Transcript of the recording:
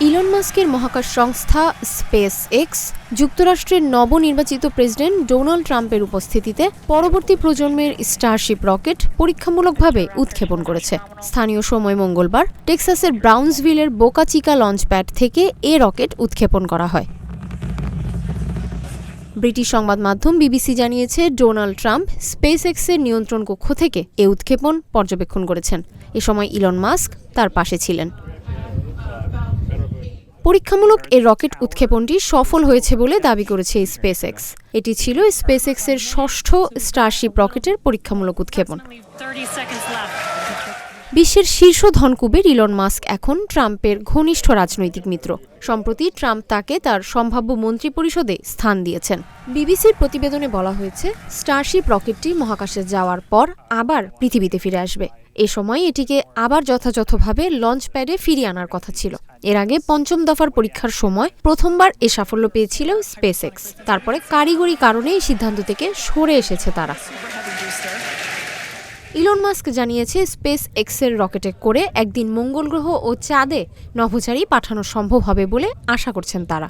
Elon মাস্কের মহাকাশ সংস্থা স্পেস এক্স যুক্তরাষ্ট্রের নবনির্বাচিত প্রেসিডেন্ট ডোনাল্ড ট্রাম্পের উপস্থিতিতে পরবর্তী প্রজন্মের স্টারশিপ রকেট পরীক্ষামূলকভাবে উৎক্ষেপণ করেছে। স্থানীয় সময় মঙ্গলবার টেক্সাসের ব্রাউন্সভিলের বোকাচিকা লঞ্চ প্যাড থেকে এ রকেট উৎক্ষেপণ করা হয়। ব্রিটিশ সংবাদ মাধ্যম বিবিসি জানিয়েছে, ডোনাল্ড ট্রাম্প স্পেস এক্সের নিয়ন্ত্রণ কক্ষ থেকে এ উৎক্ষেপণ পর্যবেক্ষণ করেছেন। এ সময় ইলন মাস্ক তার পাশে ছিলেন। পরীক্ষামূলক এই রকেট উৎক্ষেপণটি সফল হয়েছে বলে দাবি করেছে স্পেস এক্স এটি ছিল স্পেস এক্সের ষষ্ঠ স্টারশিপ রকেটের পরীক্ষামূলক উৎক্ষেপণ। 30 seconds left. বিশ্বের শীর্ষ ধনকুবের ইলন মাস্ক এখন ট্রাম্পের ঘনিষ্ঠ রাজনৈতিক মিত্র। সম্প্রতি ট্রাম্প তাকে তার সম্ভাব্য মন্ত্রিপরিষদে স্থান দিয়েছেন। বিবিসির প্রতিবেদনে বলা হয়েছে স্টারশিপ রকেটটি মহাকাশে যাওয়ার পর আবার পৃথিবীতে ফিরে আসবে। এ সময় এটিকে আবার যথাযথভাবে লঞ্চ প্যাডে ফিরিয়ে আনার কথা ছিল। এর আগে পঞ্চম দফার পরীক্ষার সময় প্রথমবার এ সাফল্য পেয়েছিল স্পেস এক্স তারপরে কারিগরি কারণে এই সিদ্ধান্ত থেকে সরে এসেছে তারা। ইলন মাস্ক জানিয়েছে স্পেস এক্সের রকেটে করে একদিন মঙ্গল গ্রহ ও চাঁদে নভোচারী পাঠানো সম্ভব হবে বলে আশা করছেন তারা।